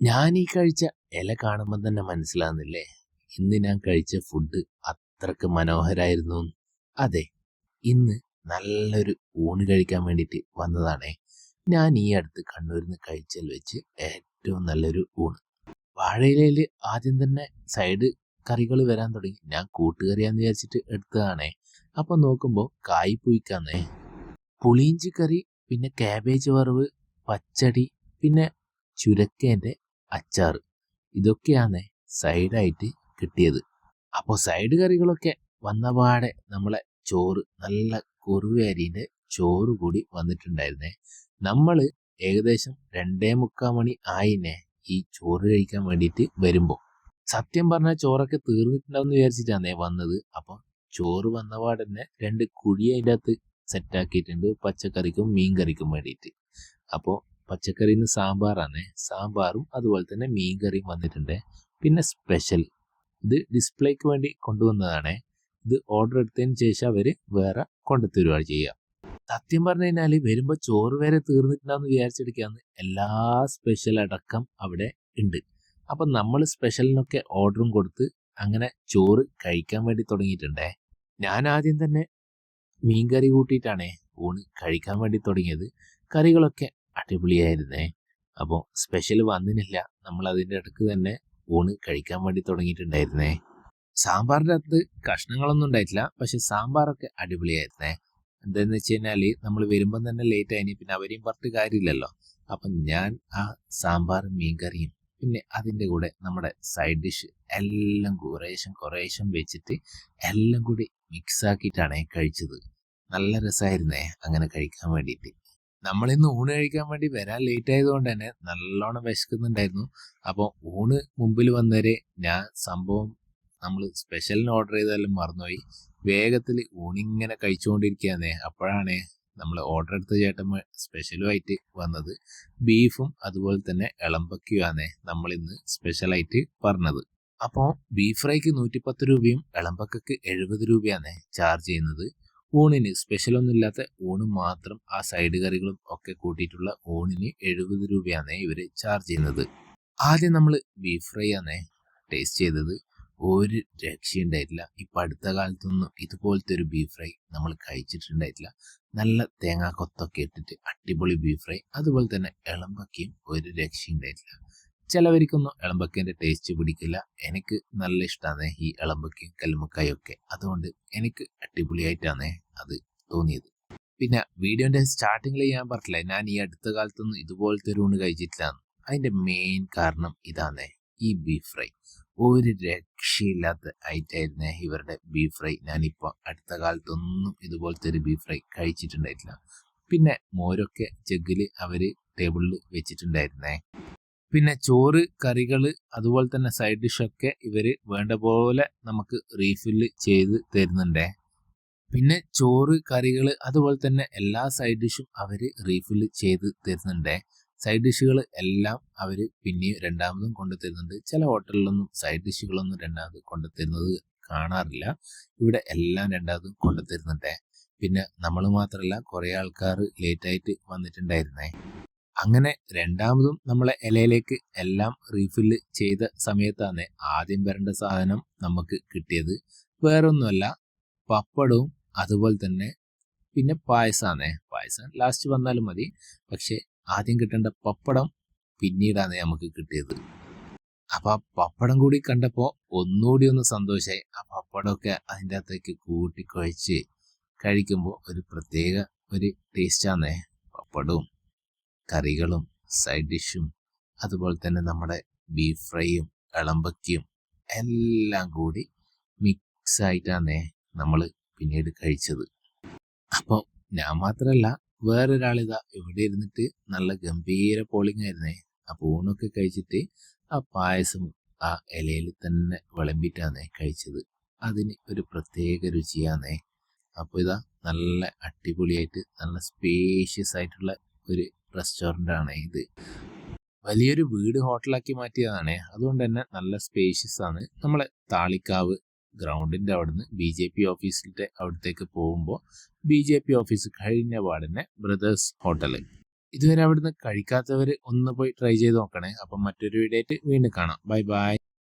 ഞാൻ ഈ കഴിച്ച ഇല കാണുമ്പോൾ തന്നെ മനസ്സിലാകുന്നില്ലേ ഇന്ന് ഞാൻ കഴിച്ച ഫുഡ് അത്രയ്ക്ക് മനോഹരായിരുന്നു. അതെ ഇന്ന് നല്ലൊരു ഊണ് കഴിക്കാൻ വേണ്ടിയിട്ട് വന്നതാണേ. ഞാൻ ഈ അടുത്ത് കണ്ണൂരിൽ നിന്ന് കഴിച്ചതിൽ വെച്ച് ഏറ്റവും നല്ലൊരു ഊണ്. വാഴയിലയിൽ ആദ്യം തന്നെ സൈഡ് കറികൾ വരാൻ തുടങ്ങി. ഞാൻ കൂട്ടുകറിയാന്ന് വിചാരിച്ചിട്ട് എടുത്തതാണേ. അപ്പൊ നോക്കുമ്പോൾ കായ് പുയിക്കാന്നേ. പുളിയിഞ്ചി കറി പിന്നെ കാബേജ് വറവ് പച്ചടി പിന്നെ ചുരക്കേന്റെ അച്ചാറ്. ഇതൊക്കെയാണ് സൈഡായിട്ട് കിട്ടിയത്. അപ്പോൾ സൈഡ് കറികളൊക്കെ വന്നപാടെ നമ്മളെ ചോറ് നല്ല കുറുവേരിന്റെ ചോറ് കൂടി വന്നിട്ടുണ്ടായിരുന്നേ. നമ്മൾ ഏകദേശം രണ്ടേ മുക്കാൽ മണി ആയിനെ ഈ ചോറ് കഴിക്കാൻ വേണ്ടിയിട്ട് വരുമ്പോൾ സത്യം പറഞ്ഞാൽ ചോറൊക്കെ തീർന്നിട്ടുണ്ടാവും വിചാരിച്ചിട്ടാണേ വന്നത്. അപ്പം ചോറ് വന്നപാട് തന്നെ രണ്ട് കുഴി അതിന്റെ അകത്ത് സെറ്റാക്കിയിട്ടുണ്ട് പച്ചക്കറിക്കും മീൻ കറിക്കും വേണ്ടിയിട്ട്. അപ്പോൾ പച്ചക്കറിന്ന് സാമ്പാറാണ് സാമ്പാറും അതുപോലെ തന്നെ മീൻ കറിയും വന്നിട്ടുണ്ട്. പിന്നെ സ്പെഷ്യൽ. ഇത് ഡിസ്പ്ലേക്ക് വേണ്ടി കൊണ്ടുവന്നതാണ്. ഇത് ഓർഡർ എടുത്തതിന് ശേഷം അവർ വേറെ കൊണ്ടുത്തരുവാണ് ചെയ്യുക സത്യം പറഞ്ഞു കഴിഞ്ഞാൽ വരുമ്പോൾ ചോറ് വരെ തീർന്നിട്ടുണ്ടാന്ന് വിചാരിച്ചെടുക്കാന്ന് എല്ലാ സ്പെഷ്യൽ അടക്കം അവിടെ ഉണ്ട്. അപ്പം നമ്മൾ സ്പെഷ്യലിനൊക്കെ ഓർഡറും കൊടുത്ത് അങ്ങനെ ചോറ് കഴിക്കാൻ വേണ്ടി തുടങ്ങിയിട്ടുണ്ടേ. ഞാൻ ആദ്യം തന്നെ മീൻ കറി കൂട്ടിയിട്ടാണേ ഊണ് കഴിക്കാൻ വേണ്ടി തുടങ്ങിയത്. കറികളൊക്കെ അടിപൊളിയായിരുന്നേ. അപ്പോൾ സ്പെഷ്യൽ വന്നിനില്ല. നമ്മൾ അതിന്റെ ഇടയ്ക്ക് തന്നെ ഊണ് കഴിക്കാൻ വേണ്ടി തുടങ്ങിയിട്ടുണ്ടായിരുന്നേ. സാമ്പാറിന്റെ അകത്ത് കഷ്ണങ്ങളൊന്നും ഉണ്ടായിട്ടില്ല. പക്ഷെ സാമ്പാറൊക്കെ അടിപൊളിയായിരുന്നേ. എന്താന്ന് വെച്ച് കഴിഞ്ഞാൽ നമ്മൾ വരുമ്പം തന്നെ ലേറ്റ് ആയി പിന്നെ അവരെയും പറഞ്ഞിട്ട് കാര്യമില്ലല്ലോ. അപ്പം ഞാൻ ആ സാമ്പാറും മീൻകറിയും പിന്നെ അതിന്റെ കൂടെ നമ്മുടെ സൈഡ് ഡിഷ് എല്ലാം കുറേശ്ശം കുറേശ്ശം വെച്ചിട്ട് എല്ലാം കൂടി മിക്സ് ആക്കിയിട്ടാണ് കഴിച്ചത്. നല്ല രസമായിരുന്നേ അങ്ങനെ കഴിക്കാൻ വേണ്ടിയിട്ട്. നമ്മളിന്ന് ഊണ് കഴിക്കാൻ വേണ്ടി വരാൻ ലേറ്റ് ആയതുകൊണ്ട് തന്നെ നല്ലോണം വിശക്കുന്നുണ്ടായിരുന്നു. അപ്പോൾ ഊണ് മുമ്പിൽ വന്നവരെ ഞാൻ സംഭവം നമ്മൾ സ്പെഷ്യലിന് ഓർഡർ ചെയ്താലും മറന്നുപോയി. വേഗത്തിൽ ഊണിങ്ങനെ കഴിച്ചുകൊണ്ടിരിക്കുകയാണേ. അപ്പോഴാണ് നമ്മൾ ഓർഡർ എടുത്ത ചേട്ടൻ സ്പെഷ്യലുമായിട്ട് വന്നത്. ബീഫും അതുപോലെ തന്നെ ഇളമ്പക്കിയുമാണ് നമ്മൾ ഇന്ന് സ്പെഷ്യലായിട്ട് പറഞ്ഞത്. അപ്പോൾ ബീഫ് ഫ്രൈക്ക് നൂറ്റിപ്പത്ത് രൂപയും ഇളമ്പക്കയ്ക്ക് എഴുപത് രൂപയാണ് ചാർജ് ചെയ്യുന്നത്. ഊണിന്. സ്പെഷ്യലൊന്നും ഇല്ലാത്ത ഊണ് മാത്രം ആ സൈഡ് കറികളും ഒക്കെ കൂട്ടിയിട്ടുള്ള ഊണിന് എഴുപത് രൂപയാണ് ഇവർ ചാർജ് ചെയ്യുന്നത്. ആദ്യം നമ്മൾ ബീഫ് ഫ്രൈ ആണ് ടേസ്റ്റ് ചെയ്തത്. ഒരു രക്ഷയുണ്ടായിട്ടില്ല ഇപ്പം അടുത്ത കാലത്തൊന്നും ഇതുപോലത്തെ ഒരു ബീഫ് ഫ്രൈ നമ്മൾ കഴിച്ചിട്ടുണ്ടായിട്ടില്ല. നല്ല തേങ്ങാക്കൊത്തൊക്കെ ഇട്ടിട്ട് അടിപൊളി ബീഫ് ഫ്രൈ. അതുപോലെ തന്നെ ഇളമ്പക്കയും ഒരു രക്ഷയുണ്ടായിട്ടില്ല ചിലവർക്കൊന്നും ഇളമ്പക്കേന്റെ ടേസ്റ്റ് പിടിക്കില്ല. എനിക്ക് നല്ല ഇഷ്ടമാണ് ഈ ഇളമ്പക്കയും കല്ലുമക്കായും ഒക്കെ. അതുകൊണ്ട് എനിക്ക് അടിപൊളിയായിട്ടാണ് അത് തോന്നിയത്. പിന്നെ വീഡിയോന്റെ സ്റ്റാർട്ടിങ്ങിൽ ഞാൻ പറഞ്ഞില്ല ഞാൻ ഈ അടുത്ത കാലത്തൊന്നും ഇതുപോലത്തെ ഒരു ഊണ് കഴിച്ചിട്ടില്ല. അതിന്റെ മെയിൻ കാരണം ഇതാണ് ഈ ബീഫ് ഫ്രൈ ഒരു രക്ഷയില്ലാത്ത ഐറ്റായിരുന്നേ ഇവരുടെ ബീഫ് ഫ്രൈ ഞാനിപ്പോൾ അടുത്ത കാലത്തൊന്നും ഇതുപോലത്തെ ഒരു ബീഫ് ഫ്രൈ കഴിച്ചിട്ടുണ്ടായിട്ടില്ല. പിന്നെ മോരൊക്കെ ജഗ്ഗിൽ അവർ ടേബിളിൽ വെച്ചിട്ടുണ്ടായിരുന്നേ. പിന്നെ ചോറ് കറികൾ അതുപോലെ തന്നെ സൈഡ് ഡിഷൊക്കെ ഇവർ വേണ്ട പോലെ നമുക്ക് റീഫില്ല് ചെയ്ത് തരുന്നുണ്ടേ. പിന്നെ ചോറ് കറികൾ അതുപോലെ തന്നെ എല്ലാ സൈഡ് ഡിഷും അവർ റീഫില്ല് ചെയ്ത് തരുന്നുണ്ടേ. സൈഡ് ഡിഷുകൾ എല്ലാം അവർ പിന്നെയും രണ്ടാമതും കൊണ്ടു തരുന്നുണ്ട്. ചില ഹോട്ടലിലൊന്നും സൈഡ് ഡിഷുകളൊന്നും രണ്ടാമത് കൊണ്ടു തരുന്നത് കാണാറില്ല. ഇവിടെ എല്ലാം രണ്ടാമതും കൊണ്ടു തരുന്നുണ്ടേ. പിന്നെ നമ്മൾ മാത്രമല്ല കുറേ ആൾക്കാർ ലേറ്റായിട്ട് വന്നിട്ടുണ്ടായിരുന്നേ. അങ്ങനെ രണ്ടാമതും നമ്മളെ ഇലയിലേക്ക് എല്ലാം റീഫില്ല് ചെയ്ത സമയത്താണ് ആദ്യം വരേണ്ട സാധനം നമുക്ക് കിട്ടിയത്. വേറൊന്നുമല്ല പപ്പടവും അതുപോലെ തന്നെ പിന്നെ പായസമാണ് പായസം ലാസ്റ്റ് വന്നാലും മതി. പക്ഷെ ആദ്യം കിട്ടേണ്ട പപ്പടം പിന്നീടാണ് നമുക്ക് കിട്ടിയത്. അപ്പൊ ആ പപ്പടം കൂടി കണ്ടപ്പോൾ ഒന്നുകൂടി ഒന്ന് സന്തോഷമായി ആ പപ്പടമൊക്കെ അതിന്റെ അകത്തേക്ക് കൂട്ടി കഴിക്കുമ്പോൾ ഒരു പ്രത്യേക ഒരു ടേസ്റ്റാണ് പപ്പടവും. കറികളും സൈഡ് ഡിഷും അതുപോലെ തന്നെ നമ്മുടെ ബീഫ് ഫ്രൈയും ഇളമ്പക്കിയും എല്ലാം കൂടി മിക്സ് ആയിട്ടാണ് നമ്മൾ പിന്നീട് കഴിച്ചത്. അപ്പോൾ ഞാൻ മാത്രമല്ല വേറൊരാളിതാ ഇവിടെ ഇരുന്നിട്ട് നല്ല ഗംഭീര പോളിംഗ് ആയിരുന്നേ. ആ ഊണൊക്കെ കഴിച്ചിട്ട് ആ പായസം ആ ഇലയിൽ തന്നെ വിളമ്പിട്ടാണ് കഴിച്ചത്. അതിന് ഒരു പ്രത്യേക രുചിയാണേ. അപ്പോൾ ഇതാ നല്ല അടിപൊളിയായിട്ട് നല്ല സ്പേഷ്യസ് ആയിട്ടുള്ള ഒരു റെസ്റ്റോറന്റ് ആണ് ഇത്. വലിയൊരു വീട് ഹോട്ടലാക്കി മാറ്റിയതാണ്. അതുകൊണ്ട് തന്നെ നല്ല സ്പേഷ്യസ് ആണ്. നമ്മളെ താളിക്കാവ് ഗ്രൗണ്ടിന്റെ അവിടുന്ന് ബി ജെ പി ഓഫീസിന്റെ അവിടത്തേക്ക് പോകുമ്പോൾ ബി ജെ പി ഓഫീസ് കഴിഞ്ഞ പാടന്നെ ബ്രദേഴ്സ് ഹോട്ടൽ ഇതുവരെ അവിടുന്ന് കഴിക്കാത്തവർ ഒന്ന് പോയി ട്രൈ ചെയ്ത് നോക്കണേ. അപ്പം മറ്റൊരു വീഡിയോ ആയിട്ട് വീണ്ടും കാണാം. Bye bye